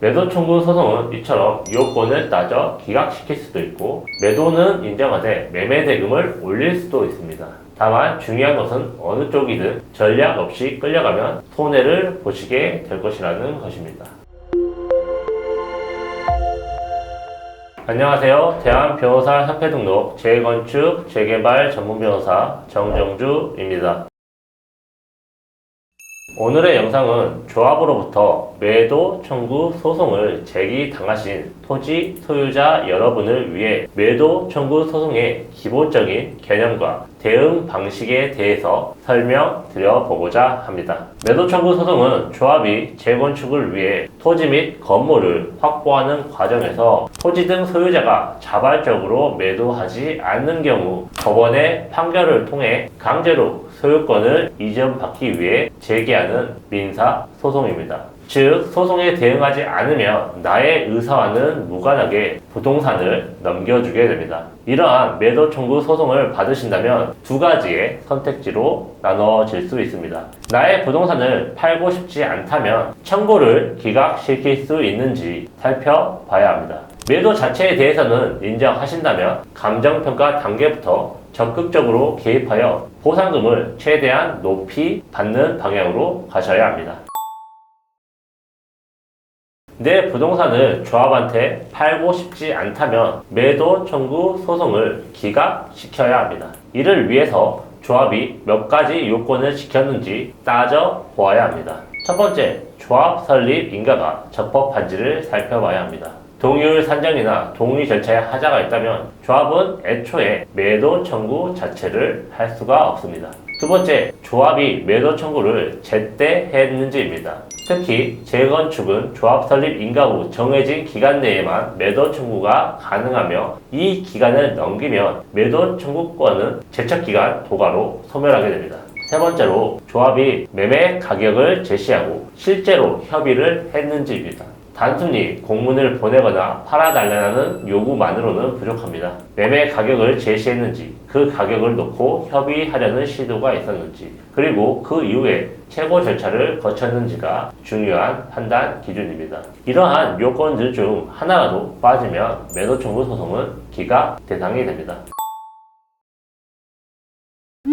매도 청구 소송은 이처럼 요건을 따져 기각시킬 수도 있고 매도는 인정하되 매매 대금을 올릴 수도 있습니다. 다만 중요한 것은 어느 쪽이든 전략 없이 끌려가면 손해를 보시게 될 것이라는 것입니다. 안녕하세요. 대한변호사 협회 등록 재건축 재개발 전문 변호사 정정주입니다. 오늘의 영상은 조합으로부터 매도 청구 소송을 제기 당하신 토지 소유자 여러분을 위해 매도 청구 소송의 기본적인 개념과 대응 방식에 대해서 설명드려 보고자 합니다. 매도 청구 소송은 조합이 재건축을 위해 토지 및 건물을 확보하는 과정에서 토지 등 소유자가 자발적으로 매도하지 않는 경우 법원의 판결을 통해 강제로 소유권을 이전받기 위해 제기하는 민사 소송입니다. 즉, 소송에 대응하지 않으면 나의 의사와는 무관하게 부동산을 넘겨주게 됩니다. 이러한 매도 청구 소송을 받으신다면 두 가지의 선택지로 나눠질 수 있습니다. 나의 부동산을 팔고 싶지 않다면 청구를 기각시킬 수 있는지 살펴봐야 합니다. 매도 자체에 대해서는 인정하신다면 감정평가 단계부터 적극적으로 개입하여 보상금을 최대한 높이 받는 방향으로 가셔야 합니다. 내 부동산을 조합한테 팔고 싶지 않다면 매도 청구 소송을 기각시켜야 합니다. 이를 위해서 조합이 몇 가지 요건을 지켰는지 따져 보아야 합니다. 첫 번째, 조합 설립 인가가 적법한지를 살펴봐야 합니다. 동의율 산정이나 동의 절차에 하자가 있다면 조합은 애초에 매도 청구 자체를 할 수가 없습니다. 두 번째, 조합이 매도 청구를 제때 했는지입니다. 특히 재건축은 조합 설립 인가 후 정해진 기간 내에만 매도 청구가 가능하며 이 기간을 넘기면 매도 청구권은 제척 기간 도가로 소멸하게 됩니다. 세 번째로 조합이 매매 가격을 제시하고 실제로 협의를 했는지입니다. 단순히 공문을 보내거나 팔아달라는 요구만으로는 부족합니다. 매매 가격을 제시했는지, 그 가격을 놓고 협의하려는 시도가 있었는지, 그리고 그 이후에 최고 절차를 거쳤는지가 중요한 판단 기준입니다. 이러한 요건들 중 하나라도 빠지면 매도 청구 소송은 기각 대상이 됩니다.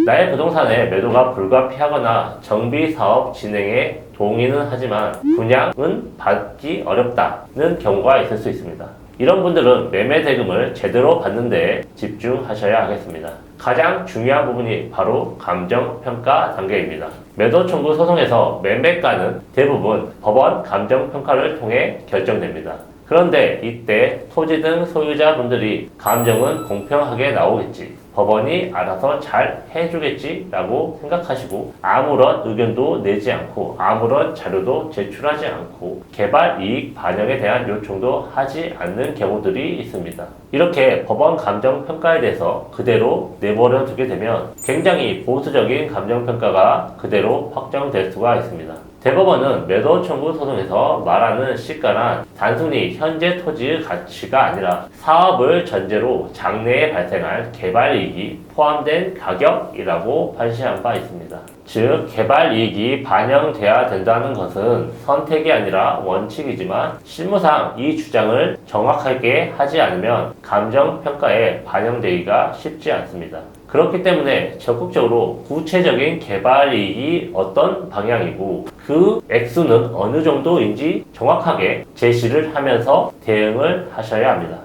나의 부동산의 매도가 불가피하거나 정비 사업 진행에 동의는 하지만 분양은 받기 어렵다는 경우가 있을 수 있습니다. 이런 분들은 매매 대금을 제대로 받는 데 집중하셔야 하겠습니다. 가장 중요한 부분이 바로 감정평가 단계입니다. 매도 청구 소송에서 매매가는 대부분 법원 감정평가를 통해 결정됩니다. 그런데 이때 토지 등 소유자분들이 감정은 공평하게 나오겠지. 법원이 알아서 잘 해주겠지라고 생각하시고 아무런 의견도 내지 않고 아무런 자료도 제출하지 않고 개발 이익 반영에 대한 요청도 하지 않는 경우들이 있습니다. 이렇게 법원 감정 평가에 대해서 그대로 내버려 두게 되면 굉장히 보수적인 감정 평가가 그대로 확정될 수가 있습니다. 대법원은 매도 청구 소송에서 말하는 시가란 단순히 현재 토지의 가치가 아니라 사업을 전제로 장래에 발생할 개발 이익이 포함된 가격이라고 판시한 바 있습니다. 즉, 개발 이익이 반영돼야 된다는 것은 선택이 아니라 원칙이지만 실무상 이 주장을 정확하게 하지 않으면 감정 평가에 반영되기가 쉽지 않습니다. 그렇기 때문에 적극적으로 구체적인 개발 이익이 어떤 방향이고 그 액수는 어느 정도인지 정확하게 제시를 하면서 대응을 하셔야 합니다.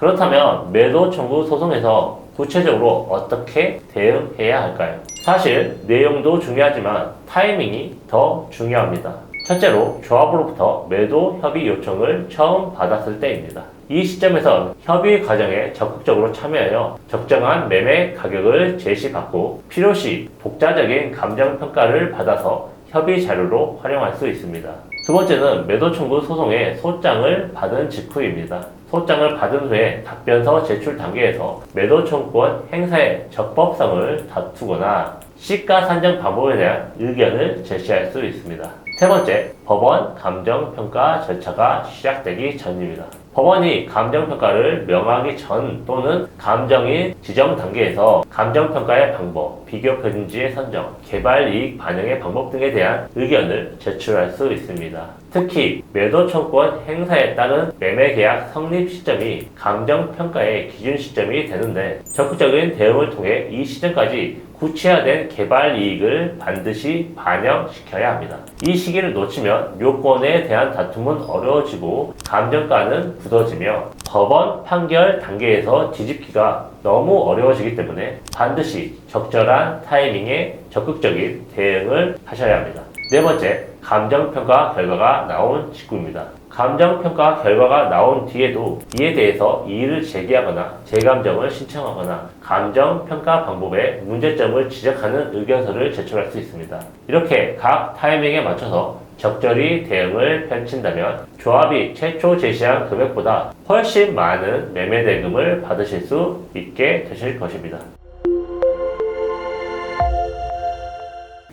그렇다면 매도 청구 소송에서 구체적으로 어떻게 대응해야 할까요? 사실 내용도 중요하지만 타이밍이 더 중요합니다. 첫째로 조합으로부터 매도 협의 요청을 처음 받았을 때입니다. 이 시점에서 협의 과정에 적극적으로 참여하여 적정한 매매 가격을 제시받고 필요시 독자적인 감정 평가를 받아서 협의 자료로 활용할 수 있습니다. 두 번째는 매도 청구 소송의 소장을 받은 직후입니다. 소장을 받은 후에 답변서 제출 단계에서 매도 청구권 행사의 적법성을 다투거나 시가 산정 방법에 대한 의견을 제시할 수 있습니다. 세 번째, 법원 감정평가 절차가 시작되기 전입니다. 법원이 감정평가를 명하기 전 또는 감정인 지정 단계에서 감정평가의 방법, 비교 표준지의 선정, 개발 이익 반영의 방법 등에 대한 의견을 제출할 수 있습니다. 특히 매도 청구권 행사에 따른 매매 계약 성립 시점이 감정 평가의 기준 시점이 되는데 적극적인 대응을 통해 이 시점까지 구체화된 개발 이익을 반드시 반영시켜야 합니다. 이 시기를 놓치면 요건에 대한 다툼은 어려워지고 감정가는 굳어지며 법원 판결 단계에서 뒤집기가 너무 어려워지기 때문에 반드시 적절한 타이밍에 적극적인 대응을 하셔야 합니다. 네 번째, 감정평가 결과가 나온 직후입니다. 감정평가 결과가 나온 뒤에도 이에 대해서 이의를 제기하거나 재감정을 신청하거나 감정평가 방법에 문제점을 지적하는 의견서를 제출할 수 있습니다. 이렇게 각 타이밍에 맞춰서 적절히 대응을 펼친다면 조합이 최초 제시한 금액보다 훨씬 많은 매매 대금을 받으실 수 있게 되실 것입니다.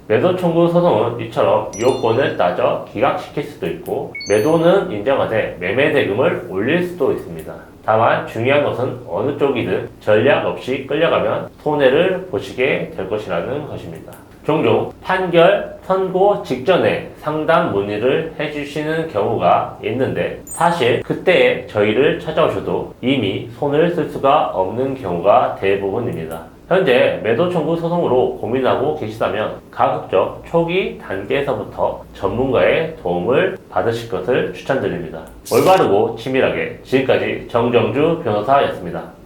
매도 청구 소송은 이처럼 요건을 따져 기각시킬 수도 있고 매도는 인정하되 매매 대금을 올릴 수도 있습니다. 다만 중요한 것은 어느 쪽이든 전략 없이 끌려가면 손해를 보시게 될 것이라는 것입니다. 종종 판결 선고 직전에 상담 문의를 해주시는 경우가 있는데 사실 그때 저희를 찾아오셔도 이미 손을 쓸 수가 없는 경우가 대부분입니다. 현재 매도 청구 소송으로 고민하고 계시다면 가급적 초기 단계에서부터 전문가의 도움을 받으실 것을 추천드립니다. 올바르고 치밀하게 지금까지 정정주 변호사였습니다.